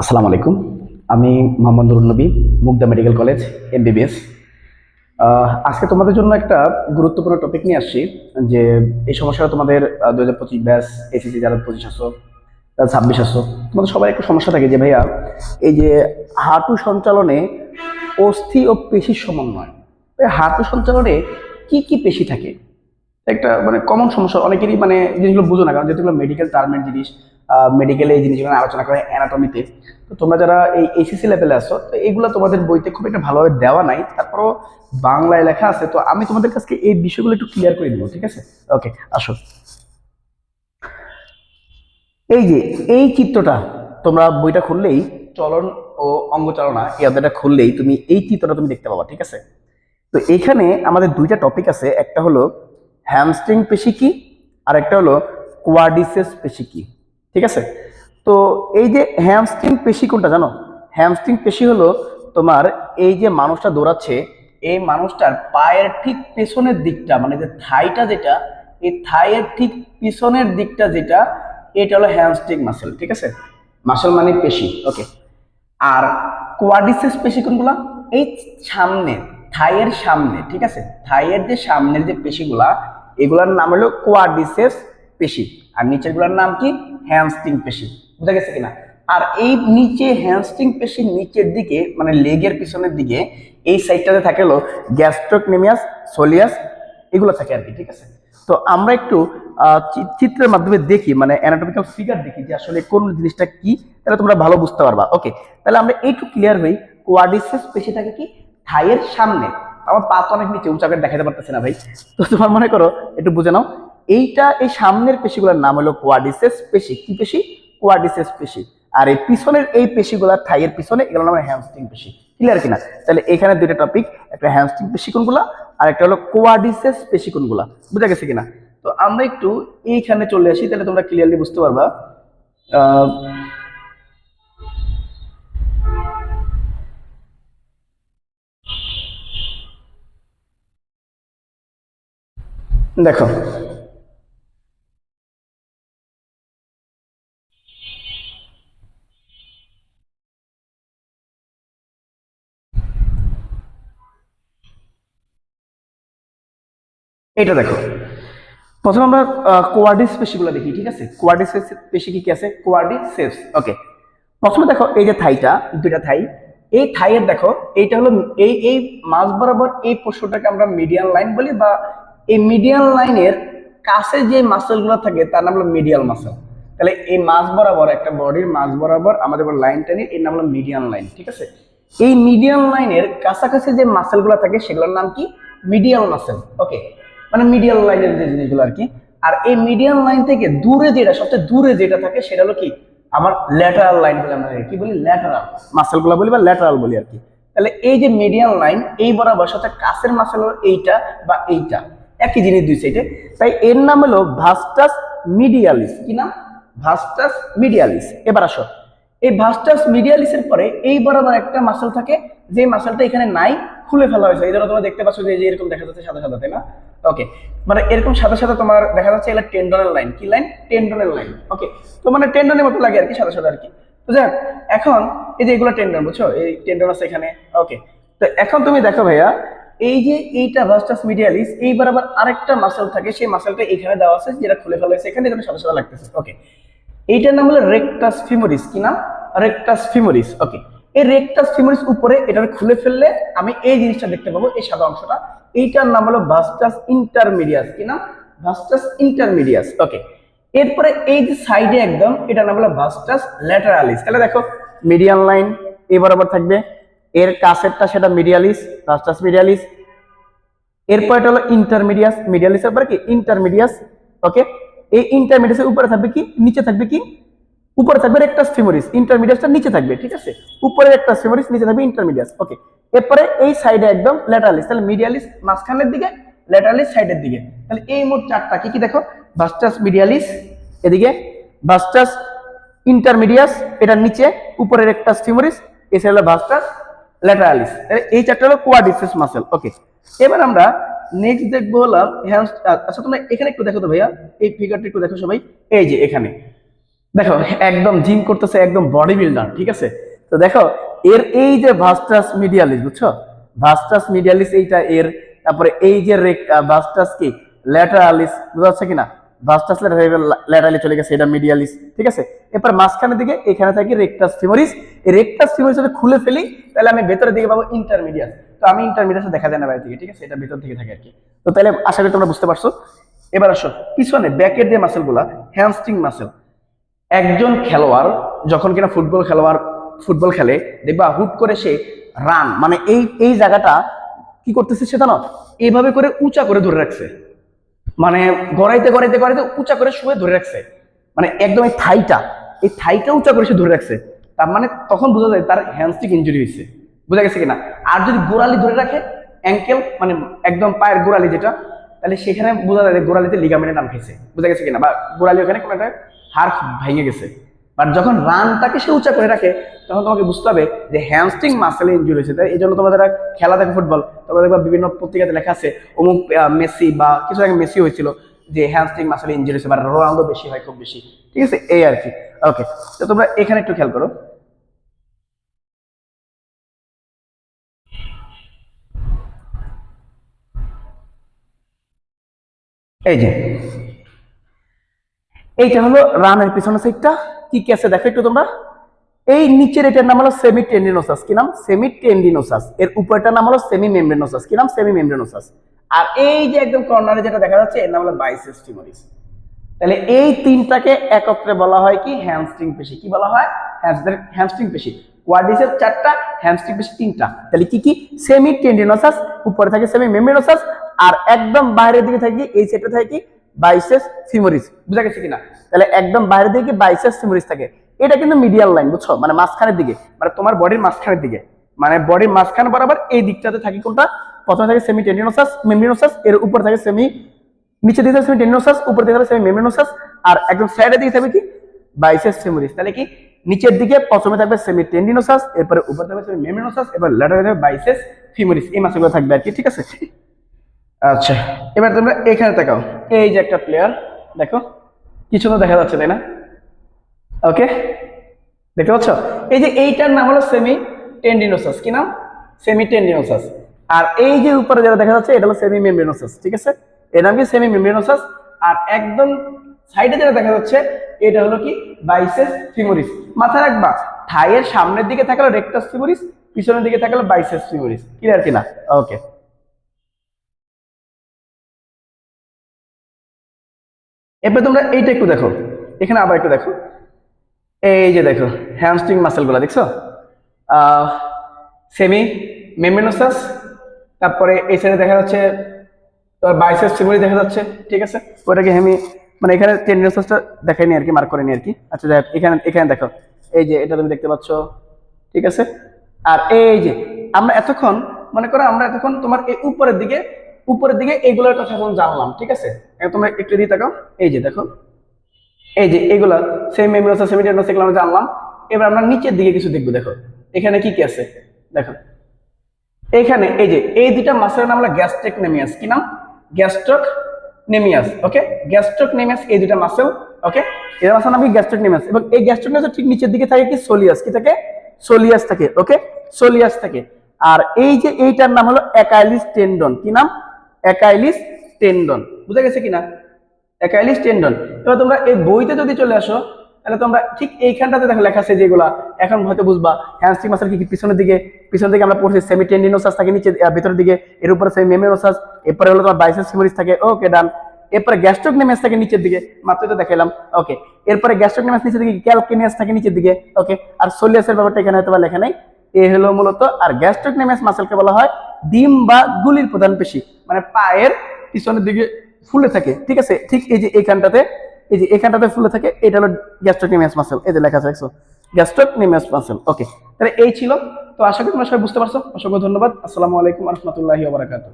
আসসালামু আলাইকুম। আমি মোহাম্মদ নবী, মুগদা মেডিকেল কলেজ, এমবিবিএস। আজকে তোমাদের জন্য একটা গুরুত্বপূর্ণ টপিক নিয়ে আসছি, যে এই সমস্যাটা তোমাদের দু হাজার পঁচিশ ব্যাস এসিসি যারা পঁচিশ আসো, যারা ছাব্বিশ আসো, তোমাদের সবাই একটা সমস্যা থাকে যে ভাইয়া, এই যে হাঁটু সঞ্চালনে অস্থি ও পেশির সমন্বয়। হাঁটু সঞ্চালনে কি কি পেশি থাকে? একটা মানে কমন সমস্যা, অনেকেরই মানে জিনিসগুলো বুঝো না, কারণ যেহেতু মেডিকেল টার্মের জিনিস মেডিকেলে এই জিনিসগুলো আলোচনা করে অ্যানাটমিতে তো তোমরা যারা এই এইচএসসি লেভেলে আসো তো এগুলো তোমাদের বইতে খুব একটা ভালোভাবে দেওয়া নাই, তারপরও বাংলায় লেখা আছে। তো আমি তোমাদের কাছে এই বিষয়গুলো একটু ক্লিয়ার করে দিব, ঠিক আছে? ওকে আসো। এই যে, এই চিত্রটা তোমরা বইটা খুললেই চলন ও অঙ্গচালনা এই অধ্যায়টা খুললেই তুমি এই চিত্রটা তুমি দেখতে পাবা, ঠিক আছে? তো এখানে আমাদের দুইটা টপিক আছে, একটা হলো হ্যামস্ট্রিং পেশি কি আর একটা হলো কোয়াডিসেস পেশি কি ঠিক আছে? তো এই যে হ্যামস্ট্রিং পেশি কোনটা জানো? হ্যামস্ট্রিং পেশি হলো তোমার এই যে মানুষটা দৌড়াচ্ছে, এই মানুষটার পায়ের ঠিক পেছনের দিকটা মানে যে থাইটা যেটা, এই থাইয়ের ঠিক পিছনের দিকটা যেটা, এটা হলো হ্যামস্ট্রিং মাসেল ঠিক আছে? মাসেল মানে পেশি ওকে আর কোয়াডিসেস পেশি কোনগুলা? এই সামনে, থাইয়ের সামনে, ঠিক আছে? থাইয়ের যে সামনের যে পেশিগুলা, এগুলার নাম হলো কোয়াডিসেস পেশি। আর নিচেরগুলার নাম কি? হ্যামস্ট্রিং পেশি, বুঝা গেছে কিনা? আর এই নিচে হ্যামস্ট্রিং পেশির নিচের দিকে মানে লেগের পিছনের দিকে, এই সাইডটাতে থাকে হলো গ্যাস্ট্রোকনেমিয়াস, সোলিয়াস, এগুলো থাকে আর কি, ঠিক আছে? তো আমরা একটু চিত্রের মাধ্যমে দেখি মানে অ্যানাটমিক্যাল ফিগার দেখি যে আসলে কোন জিনিসটা কি, তাহলে তোমরা ভালো বুঝতে পারবা। ওকে তাহলে আমরা একটু ক্লিয়ার হই কোয়াডিসেস পেশি থাকে কি থাইয়ের সামনে, আমার পা তো অনেক নিচে, উঁচা করে দেখাতে পারতেছে না ভাই। তো তোমার মনে করো, একটু বুঝে নাও এইটা এই সামনের পেশিগুলোর নাম হলো কোয়াডিসেস পেশি। কি পেশি? কোয়াডিসেস পেশি। আর এই পিছনের এই পেশিগুলা থাইয়ের পিছনে এগুলো নাম হ্যামস্ট্রিং পেশি। ক্লিয়ার কিনা? তাহলে এখানে দুইটা টপিক একটা হ্যামস্ট্রিং পেশি কোনগুলা আর একটা হলো কোয়াডিসেস পেশি কোনগুলা। বুঝা গেছে কিনা? তো আমরা একটু এইখানে চলে আসি, তাহলে তোমরা ক্লিয়ারলি বুঝতে পারবা। দেখো এটা দেখো। প্রথমে আমরা কোয়ার্ডিস পেশিগুলো দেখি, ঠিক আছে? কোয়ার্ডিস পেশি কি কি আছে? কোয়ার্ডিসেস ওকে প্রথমে দেখো এই যে থাইটা, দুইটা থাই। এই থাইয়ের দেখো, এইটা হলো এই এই মাঝ বরাবর এই পোর্শনটাকে আমরা মিডিয়াল লাইন বলি বা এই মিডিয়াল লাইনের কাছে যে মাসেলগুলো থাকে, তার নাম হলো মিডিয়াল মাসেল তাহলে এই মাঝ বরাবর একটা বডির মাঝ বরাবর আমাদের লাইন টানি এর নাম হলো মিডিয়ান লাইন ঠিক আছে? এই মিডিয়াল লাইনের কাছাকাছি যে মাসেলগুলো থাকে, সেগুলোর নাম কি? মিডিয়াল মাসেল ওকে মানে মিডিয়াল লাইনের যে জিনিসগুলো আর কি। আর এই মিডিয়াল লাইন থেকে দূরে যেটা সবচেয়ে দূরে যেটা থাকে সেটা হলো কি? আমার ল্যাটারাল লাইন বলে আমরা কি বলি? ল্যাটারাল মাসেলগুলো বলি বা ল্যাটারাল বলি আর কি। তাহলে এই যে মিডিয়াল লাইন এই বরাবর সাথে কাছের মাসেল হলো এইটা বা এইটা। একই জিনিস দুই সাইডে তাই এর নাম হলো ভাস্টাস মিডিয়ালিস কি নাম? ভাস্টাস মিডিয়ালিস এবার আসো। এই ভাস্টাস মিডিয়ালিসের পরে এই বরাবর একটা মাসেল থাকে, যে মাসেলটা এখানে নাই, খুলে ফেলা হয়েছে। এই জন্য তোমরা দেখতে পাচ্ছ যে এরকম দেখা যাচ্ছে সাদা সাদা, তাই না? ওকে মানে এরকম সাদা সাদা তোমার দেখা যাচ্ছে এটা টেন্ডনের লাইন কি লাইন টেন্ডনের লাইন ওকে তো মানে টেন্ডনের মতো লাগে আর কি, সাদা সাদা আর কি। তো যাক, এখন এই যে এগুলো টেন্ডন বুঝছ? এই টেন্ডন আছে এখানে। ওকে তো এখন তুমি দেখো ভাইয়া, এই যে এইটা ভাস্টাস মিডিয়ালিস এই বরাবর আরেকটা মাসেল থাকে, সেই মাসেলটা এখানে দেওয়া আছে, যেটা খুলে ফেলা হয়েছে। এখানে এখানে সাদা সাদা লাগতেছে। ওকে এইটার নাম হলো রেকটাস ফিমোরিস কি নাম? রেকটাস ফিমোরিস ওকে এই রেকটাস ফিমোরিস উপরে এটা খুলে ফেললে আমি এই জিনিসটা দেখতে পাবো, এই সাদা অংশটা। এইটার নাম হলো ভাস্টাস ইন্টারমিডিয়াস কি নাম? ভাস্টাস ইন্টারমিডিয়াস ওকে এরপরে এই যে সাইডে একদম, এটার নাম হলো ভাস্টাস ল্যাটারালিস তাহলে দেখো মিডিয়াল লাইন এই বরাবর থাকবে। এর কাছেরটা সেটা মিডিয়ালিস ভাস্টাস মিডিয়ালিস এরপর এটা হলো ইন্টারমিডিয়াস মিডিয়ালিসের পরে কি? ইন্টারমিডিয়াস ওকে এই ইন্টারমিডিয়াসের উপরে থাকবে কি? নিচে থাকবে কি? উপরে থাকবে একটা ফিমোরিস ইন্টারমিডিয়াসটা নিচে থাকবে, ঠিক আছে? উপরে একটা ফিমোরিস, নিচে থাকবে ইন্টারমিডিয়াস ওকে এরপরে এই সাইডে একদম ল্যাটারালিস তাহলে মিডিয়ালিস মাঝখানের দিকে ল্যাটারালিস সাইডের দিকে। তাহলে এই মোট চারটা কি কি দেখো? ভাস্টাস মিডিয়ালিস এদিকে ভাস্টাস ইন্টারমিডিয়াস এটার নিচে উপরের একটা ফিমোরিস সাইড হলো ভাস্টাস ল্যাটারালিস তাহলে এই চারটা হলো কোয়াডিসেস মাসেল ওকে এবার আমরা নেক্সট দেখব হলাম হ্যামস আচ্ছা তোমরা এখানে একটু দেখো তো ভাইয়া, এই ফিগারটা একটু দেখো সবাই। এই যে এখানে দেখো, একদম জিম করতেছে একদম বডি বিল্ডার ঠিক আছে? তো দেখো, এর এই যে ভাস্টাস মিডিয়ালিস বুঝছ? ভাস্টাস মিডিয়ালিস এইটা এর, তারপরে এই যে ভাস্টাস কি? ল্যাটারালিস বুঝা যাচ্ছে কিনা? ভাস্টাস ল্যাটারালি চলে গেছে, এটা মিডিয়ালিস ঠিক আছে? এরপর মাঝখানের দিকে, এখানে থাকি রেকটাস ফিমোরিস এই রেকটাস ফিমোরিস যদি খুলে ফেলি, তাহলে আমি ভেতরের দিকে পাবো ইন্টারমিডিয়াস তো আমি ইন্টারমিডিয়াস দেখা যায় না বাইরে থেকে ঠিক আছে? এটা ভেতর থেকে থাকে আর কি। তো তাহলে আশা করি তোমরা বুঝতে পারছ। এবার আসো, পিছনে ব্যাকের যে মাসেলগুলা হ্যামস্ট্রিং মাসেল একজন খেলোয়াড় যখন কিনা ফুটবল খেলোয়াড়, ফুটবল খেলে, দেখবা হুট করে সে রান মানে এই এই জায়গাটা কি করতেছে সেটা না এইভাবে করে উঁচা করে ধরে রাখছে। মানে গড়াইতে গড়াইতে গড়াইতে উঁচা করে শুয়ে ধরে রাখছে। মানে একদম এই থাইটা এই থাইটা উঁচা করে সে ধরে রাখছে। তার মানে তখন বোঝা যায় তার হ্যান্ডস্টিক ইঞ্জুরি হয়েছে। বোঝা গেছে কিনা? আর যদি গোড়ালি ধরে রাখে অ্যাঙ্কেল মানে একদম পায়ের গোড়ালি যেটা তাহলে সেখানে বোঝা যায় যে গোড়ালিতে লিগামেন্টের নাম খেয়েছে বোঝা গেছে কিনা? বা গোড়ালি ওখানে কোনো একটা হাড় ভেঙে গেছে। বাট যখন রানটাকে সে উঁচা করে রাখে, তখন তোমাকে বুঝতে হবে যে হ্যামস্ট্রিং মাসেলে ইঞ্জুরি হয়েছে। তাই এই জন্য তোমরা যারা খেলা দেখো ফুটবল তোমরা দেখবা বিভিন্ন পত্রিকাতে লেখা আছে, অমুক মেসি বা কিছু আগে মেসি হয়েছিল যে হ্যামস্ট্রিং মাসেলে ইঞ্জুরি হয়েছে বা রোনালদো বেশি হয়, খুব বেশি। ঠিক আছে? এই আর কি। ওকে তো তোমরা এখানে একটু খেয়াল করো। এই যে, এইটা হলো রানের পিছনের সাইডটা কি কি আছে দেখো একটু তোমরা। এই নিচের এটার নাম হলো সেমি টেন্ডিনোসাস কি নাম? সেমি টেন্ডিনোসাস এর উপরটার নাম হলো সেমি মেমব্রেনোসাস কি নাম? সেমি মেমব্রেনোসাস আর এই যে একদম কর্নারে যেটা দেখা যাচ্ছে, এর নাম হলো বাইসেস টিমোরিস তাহলে এই তিনটাকে একত্রে বলা হয় কি? হ্যামস্ট্রিং পেশি। কি বলা হয়? হ্যামস্ট্রিং পেশি। কোয়াডিসের চারটা হ্যামস্ট্রিং পেশি তিনটা। তাহলে কি কি? সেমি টেন্ডিনোসাস উপরে থাকে সেমি মেমব্রেনোসাস আর একদম বাইরের দিকে থাকে এই সেটে থাকে কি? বাইসেস ফিমোরিস বুঝা গেছে কিনা? তাহলে একদম বাইরের দিকে বাইসেস ফিমোরিস থাকে। এটা কিন্তু মিডিয়াল লাইন বুঝছ? মানে মাঝখানের দিকে। মানে তোমার বডির মাঝখানের দিকে। মানে বডির মাঝখান বরাবর এই দিকটাতে থাকে কোনটা? প্রথমে থাকে সেমি টেন্ডিনোসাস মেমব্রেনোসাস এর উপর থাকে সেমি নিচে দিকে সেমি টেন্ডিনোসাস উপর দিকে সেমি মেমব্রেনোসাস আর একদম সাইডের দিকে থাকবে কি? বাইসেস ফিমোরিস তাহলে কি? নিচের দিকে প্রথমে থাকবে সেমি টেন্ডিনোসাস এরপরে উপর থাকবে সেমি মেমিনোসাস এবার ল্যাটারে থাকবে বাইসেস ফিমোরিস এই মাসগুলো থাকবে আর কি ঠিক আছে? আচ্ছা এবার তোমরা এখানে তাকাও। এই যে একটা প্লেয়ার দেখো কিছু তো দেখা যাচ্ছে তাই না? ওকে দেখতে পাচ্ছ? এই যে এইটার নাম হলো সেমি টেন্ডিনোসাস কি নাম? সেমি টেন্ডিনোসাস আর এই যে উপরে যেটা দেখা যাচ্ছে এটা হলো সেমি মেমব্রেনোসাস ঠিক আছে? এর নাম কি? সেমি মেমব্রেনোসাস আর একদম সাইডে যেটা দেখা যাচ্ছে এটা হলো কি? Biceps femoris. মাথায় রাখবা থাইয়ের সামনের দিকে থাকল রেক্টাস ফিমোরিস, পিছনের দিকে থাকল বাইসেস ফিমোরিস। ক্লিয়ার কিনা? ওকে এবার তোমরা এইটা একটু দেখো। এখানে আবার একটু দেখো। এই যে দেখো হ্যামস্ট্রিং মাসেলগুলো দেখছ? সেমি মেমব্রেনোসাস তারপরে এই সাইডে দেখা যাচ্ছে, তোর বাইসেস সিমরি দেখা যাচ্ছে, ঠিক আছে? ওটাকে আমি মানে এখানে টেন্ডিনোসাসটা দেখাইনি আর কি মার্ক করিনি আর কি। আচ্ছা দেখ এখানে এখানে দেখো। এই যে, এটা তুমি দেখতে পাচ্ছ, ঠিক আছে? আর এই যে, আমরা এতক্ষণ, মনে করো আমরা এতক্ষণ তোমার এই উপরের দিকে উপরের দিকে এইগুলোর কথা এখন জানলাম, ঠিক আছে? তোমরা একটু দিয়ে তাকাও। এই যে, দেখো। এই যে এগুলা সেমি মেমোরিয়াস সেমিটেনোস এগুলো আমরা জানলাম। এবার আমরা নিচের দিকে কিছু দেখব, দেখো। এখানে কি কি আছে? দেখো। এখানে, এই যে, এই দুইটা মাসের নাম হলো গ্যাস্ট্রিক নেমিয়াস। কি নাম? গ্যাস্ট্রক নেমিয়াস ওকে গ্যাস্ট্রক নেমিয়াস এই দুটা মাসেল ওকে এর মাসেল নাম কি নেমিয়াস এবং এই গ্যাস্ট্রক নেমিয়াস ঠিক নিচের দিকে থাকে কি? সোলিয়াস কি থাকে? সোলিয়াস থাকে ওকে সোলিয়াস থাকে। আর এই যে এইটার নাম হলো একাইলিস টেন্ডন কি নাম? একাইলিস টেন্ডন বুঝা গেছে কিনা? একাইলিস টেন্ডন এবার তোমরা এই বইতে যদি চলে আসো তাহলে তোমরা ঠিক এইখানটাতে দেখো লেখা আছে যেগুলা। এখন হয়তো বুঝবা হ্যামস্ট্রিং মাসেল কি পিছনের দিকে পিছনের দিকে আমরা পড়ছি সেমি টেন্ডিনোসাস থাকে নিচে ভেতরের দিকে, এর উপরে সেমি মেমোনোসাস এরপরে হলো তোমার বাইসেস ফিমোরিস থাকে ওকে ডান এরপরে গ্যাস্ট্রিক নেমিয়াস থাকে নিচের দিকে, মাত্রই তো দেখালাম ওকে এরপরে গ্যাস্ট্রিক নেমিয়াস নিচের দিকে ক্যালকিনিয়াস থাকে নিচের দিকে ওকে আর সোলিয়াসের ব্যাপারটা এখানে হয়তো বা লেখা নেই। এ হলো মূলত, আর গ্যাস্ট্রিক নেমিয়াস মাসেলকে বলা হয় ডিম বা গুলির প্রধান পেশি মানে পায়ের পিছনের দিকে ফুলে থাকে, ঠিক আছে? ঠিক এই যে এইখানটাতে এই যে এখানটাতে ফুলে থাকে, এটা হলো গ্যাস্ট্রোনিমিয়াস মাসেল এই যে লেখা আছে, দেখছ? গ্যাস্ট্রোনিমিয়াস মাসেল ওকে তাহলে এই ছিল। তো আশা করি তোমরা সবাই বুঝতে পারছ। অসংখ্য ধন্যবাদ। আসসালামু আলাইকুম রহমতুল্লাহি ওবরাকাতুহ